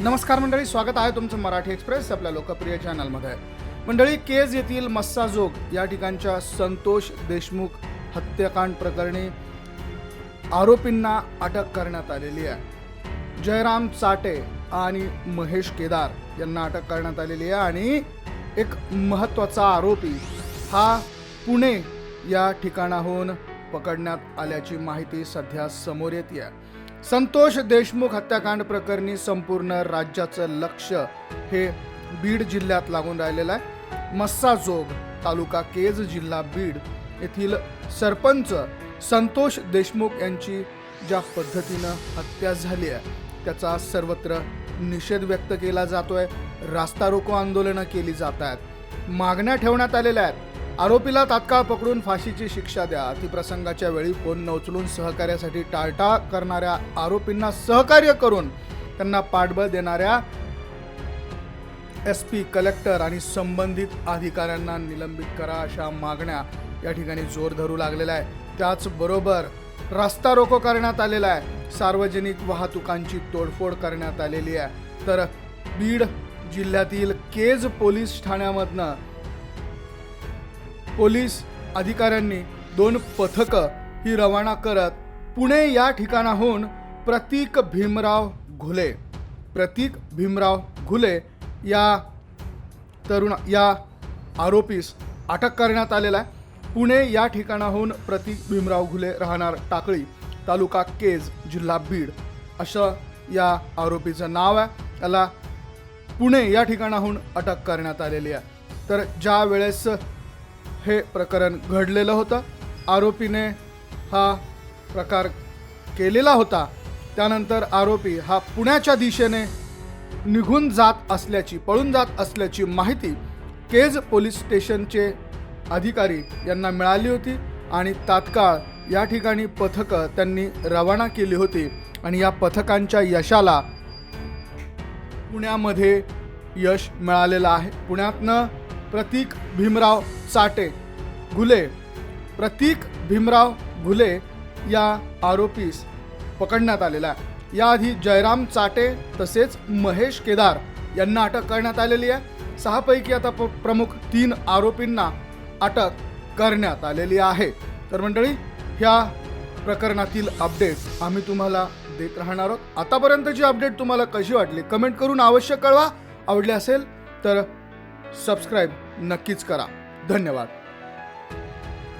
नमस्कार मंडळी स्वागत आहे तुमचं मराठी एक्सप्रेस आपल्या लोकप्रिय चॅनलमध्ये. मंडळी केज येथील मस्साजोग या ठिकाणच्या संतोष देशमुख हत्याकांड प्रकरणी आरोपींना अटक करण्यात आलेली आहे. जयराम चाटे आणि महेश केदार यांना अटक करण्यात आलेली आहे आणि एक महत्त्वाचा आरोपी हा पुणे या ठिकाणाहून पकडण्यात आल्याची माहिती सध्या समोर येते आहे. संतोष देशमुख हत्याकांड प्रकरणी संपूर्ण राज्याचं लक्ष हे बीड जिल्ह्यात लागून राहिलेलं आहे. मस्साजोग तालुका केज जिल्हा बीड येथील सरपंच संतोष देशमुख यांची ज्या पद्धतीनं हत्या झाली आहे त्याचा सर्वत्र निषेध व्यक्त केला जातोय. रास्ता रोको आंदोलनं केली जात आहेत. मागण्या ठेवण्यात आलेल्या आहेत. आरोपीला तात्काळ पकडून फाशीची शिक्षा द्या. अतिप्रसंगाच्या वेळी फोन न उचलून सहकार्यासाठी टाळटा करणाऱ्या आरोपींना सहकार्य करून त्यांना पाठबळ देणाऱ्या एस पी कलेक्टर आणि संबंधित अधिकाऱ्यांना निलंबित करा अशा मागण्या या ठिकाणी जोर धरू लागलेल्या आहे. त्याचबरोबर रस्ता रोको करण्यात आलेला आहे. सार्वजनिक वाहतुकांची तोडफोड करण्यात आलेली आहे. तर बीड जिल्ह्यातील केज पोलीस ठाण्यामधनं पोलीस अधिकाऱ्यांनी दोन पथकं ही रवाना करत पुणे या ठिकाणाहून प्रतीक भीमराव घुले प्रतीक भीमराव घुले या तरुण या आरोपीस अटक करण्यात आलेला आहे. पुणे या ठिकाणाहून प्रतीक भीमराव घुले राहणार टाकळी तालुका केज जिल्हा बीड असं या आरोपीचं नाव आहे. त्याला पुणे या ठिकाणाहून अटक करण्यात आलेली आहे. तर ज्या वेळेस हे प्रकरण घडलेलं होतं. आरोपीने हा प्रकार केलेला होता. त्यानंतर आरोपी हा पुण्याच्या दिशेने निघून जात असल्याची पळून जात असल्याची माहिती केज पोलीस स्टेशनचे अधिकारी यांना मिळाली होती आणि तात्काळ या ठिकाणी पथकं त्यांनी रवाना केली होती आणि या पथकांच्या यशाला पुण्यामध्ये यश मिळालेलं आहे. पुण्यातनं प्रतीक भीमराव चाटे घुले प्रतीक भीमराव घुले या आरोपीस पकडण्यात आलेला आहे. याआधी जयराम चाटे तसेच महेश केदार यांना अटक करण्यात आलेली आहे. सहापैकी आता प्रमुख तीन आरोपींना अटक करण्यात आलेली आहे. तर मंडळी ह्या प्रकरणातील अपडेट आम्ही तुम्हाला देत राहणार आहोत. आतापर्यंतची अपडेट तुम्हाला कशी वाटली कमेंट करून आवश्यक कळवा. आवडले असेल तर सबस्क्राईब नक्कीच करा. धन्यवाद.